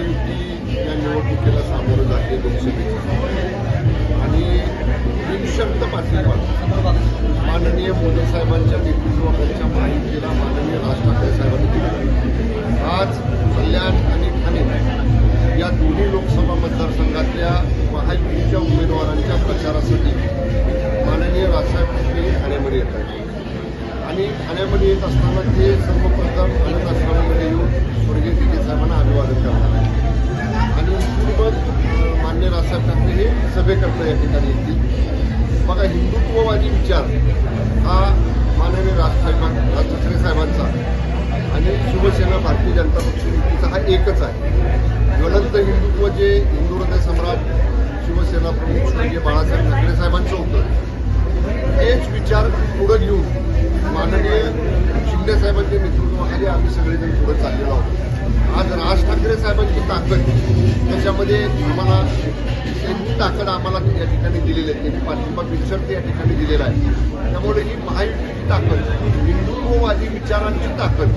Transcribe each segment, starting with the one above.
महायुती या निवडणुकीला सामोरं जाते लोकसभेच्या आणि निशक्त पाठिंबा माननीय मोदी साहेबांच्या नेतृत्वाखालच्या महायुतीला माननीय राज ठाकरे साहेबांनी दिली. आज कल्याण आणि ठाणे या दोन्ही लोकसभा मतदारसंघातल्या महायुतीच्या उमेदवारांच्या प्रचारासाठी माननीय राजसाहेब ठाकरे ठाण्यामध्ये येत आहेत. आणि ठाण्यामध्ये येत असताना ते सर्वप्रथम आनंद आश्रमामध्ये येऊन स्वर्गीय दिगे साहेबांना अभिवादन करणार आहे. आणि सोबत मान्य राजसाहेब ठाकरे हे सभेकर्ता या ठिकाणी येतील. बघा हिंदुत्ववादी विचार हा माननीय राज राज ठाकरे साहेबांचा आणि शिवसेना भारतीय जनता पक्ष युतीचा हा एकच आहे. ज्वलंत हिंदुत्व जे हिंदू हृदय सम्राट शिवसेना प्रमुख स्वर्गीय बाळासाहेब ठाकरे साहेबांचं होतं तेच विचार पुढं घेऊन माननीय शिंदे साहेबांच्या नेतृत्वाखाली आम्ही सगळेजण पुढे चाललेलो आहोत. आज राज ठाकरे साहेबांची ताकद त्याच्यामध्ये आम्हाला त्यांची ताकद आम्हाला या ठिकाणी दिलेली आहे. त्यांनी पाठिंबा बिनशर्त या ठिकाणी दिलेला आहे. त्यामुळे ही महायुतीची ताकद हिंदुत्ववादी विचारांची ताकद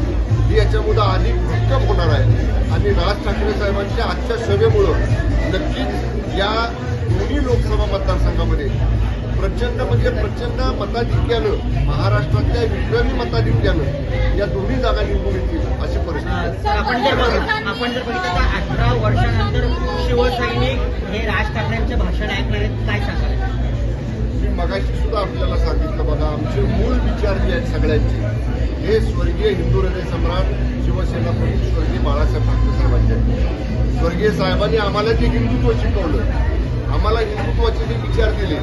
ही याच्यामुळं अधिक भक्कम होणार आहे. आणि राज ठाकरे साहेबांच्या आजच्या सभेमुळं नक्कीच या दोन्ही लोकसभा मतदारसंघामध्ये प्रचंड म्हणजे प्रचंड मताधिक्यानं महाराष्ट्रातल्या विक्रमी मताधिक्यानं या दोन्ही जागा निवडून येतील अशी परिस्थिती आपण जर आपण जर बघितलं तर अठरा वर्षानंतर शिवसैनिक हे राज ठाकरेंचे भाषण ऐकणार काय सांगाल? मी मगाशी सुद्धा आपल्याला सांगितलं बघा आमचे मूळ विचार जे आहेत सगळ्यांचे हे स्वर्गीय हिंदू हृदय सम्राट शिवसेना प्रमुख स्वर्गीय बाळासाहेब ठाकरे साहेबांचे स्वर्गीय साहेबांनी आम्हाला जे हिंदुत्व शिकवलं आम्हाला हिंदुत्वाचे जे विचार दिले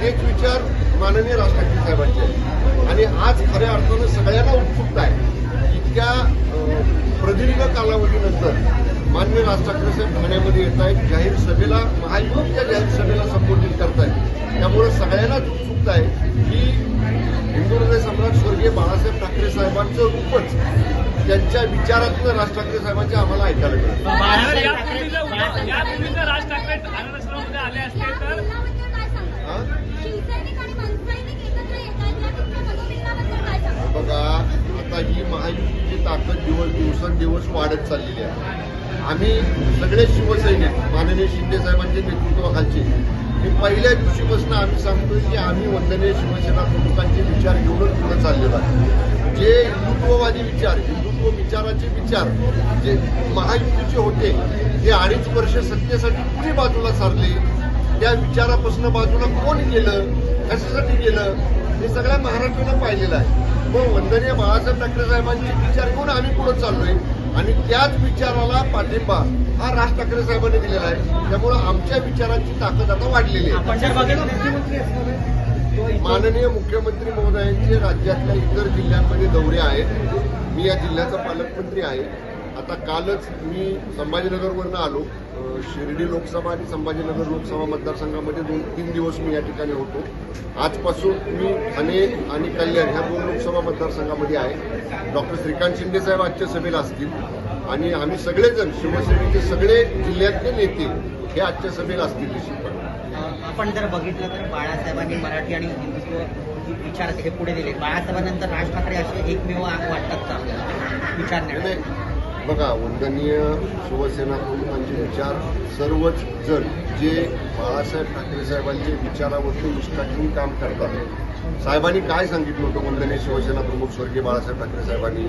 तेच विचार माननीय राज ठाकरे साहेबांचे आहेत. आणि आज खऱ्या अर्थानं सगळ्यांना उत्सुकता आहे. इतक्या प्रदीर्घ कालावधीनंतर मान्य राज ठाकरे साहेब ठाण्यामध्ये येत आहेत जाहीर सभेला महायुतीच्या जाहीर सभेला संबोधित करतायत. त्यामुळे सगळ्यांनाच उत्सुकता आहे की हिंदू हृदय सम्राट स्वर्गीय बाळासाहेब ठाकरे साहेबांचं रूपच त्यांच्या विचारातलं राज ठाकरे साहेबांचे आम्हाला ऐकायला राज ठाकरे आले असते तर? सांगाल बघा आता ही महायुतीची ताकद दिवस दिवसेंदिवस वाढत चाललेली आहे. आम्ही सगळे शिवसैनिक माननीय शिंदे साहेबांच्या नेतृत्वाखालचे मी पहिल्या दिवशीपासून आम्ही सांगतोय की आम्ही वंदनीय शिवसेना प्रमुखांचे विचार घेऊनच पुढे चाललेलो आहे. जे हिंदुत्ववादी विचार हिंदुत्व विचाराचे विचार जे महायुतीचे होते ते अडीच वर्ष सत्तेसाठी कुणी बाजूला सारले? त्या विचारापासून बाजूला कोण गेलं? कशासाठी गेलं? हे सगळ्या महाराष्ट्रानं पाहिलेलं आहे. मग वंदनीय बाळासाहेब ठाकरे साहेबांचे विचार घेऊन आम्ही पुढे चाललोय. आणि त्याच विचाराला पाठिंबा हा राज ठाकरे साहेबांनी दिलेला आहे. त्यामुळं आमच्या विचारांची ताकद आता वाढलेली आहे. माननीय मुख्यमंत्री महोदयांचे राज्यातल्या इतर जिल्ह्यांमध्ये दौरे आहेत मी या जिल्ह्याचा पालकमंत्री आहे. आता कालच मी संभाजीनगरवरनं आलो. शिर्डी लोकसभा आणि संभाजीनगर लोकसभा मतदारसंघामध्ये दोन तीन दिवस मी या ठिकाणी होतो. आजपासून मी ठाणे आणि कल्याण ह्या दोन लोकसभा मतदारसंघामध्ये आहे. डॉक्टर श्रीकांत शिंदे साहेब आजच्या सभेला असतील आणि आम्ही सगळेजण शिवसेनेचे सगळे जिल्ह्यातले नेते हे आजच्या सभेला असतील निश्चितपणे. आपण जर बघितलं तर बाळासाहेबांनी मराठी आणि हिंदुत्व विचार हे पुढे दिले बाळासाहेबांनंतर राज ठाकरे असे एकमेव वाटतात का विचार नाही. बघा वंदनीय शिवसेना प्रमुखांचे विचार सर्वच जण जे बाळासाहेब ठाकरे साहेबांचे विचारावरती निष्ठा घेऊन काम करतात. साहेबांनी काय सांगितलं होतं वंदनीय शिवसेना प्रमुख स्वर्गीय बाळासाहेब ठाकरे साहेबांनी?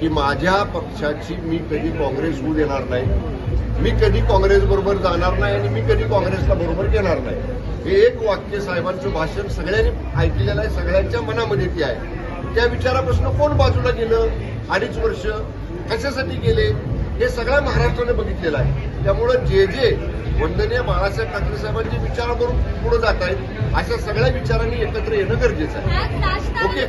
की माझ्या पक्षाची मी कधी काँग्रेस होऊ देणार नाही मी कधी काँग्रेसबरोबर जाणार नाही आणि मी कधी काँग्रेसला बरोबर घेणार नाही. हे एक वाक्य साहेबांचं भाषण सगळ्यांनी ऐकलेलं आहे सगळ्यांच्या मनामध्ये ते आहे. त्या विचारापासून कोण बाजूला गेलं? अडीच वर्ष कशासाठी गेले? हे सगळ्या महाराष्ट्राने बघितलेलं आहे. त्यामुळं जे जे वंदनीय बाळासाहेब ठाकरे साहेबांच्या विचारावरून पुढे जात आहेत अशा सगळ्या विचारांनी एकत्र येणं गरजेचं आहे. ओके.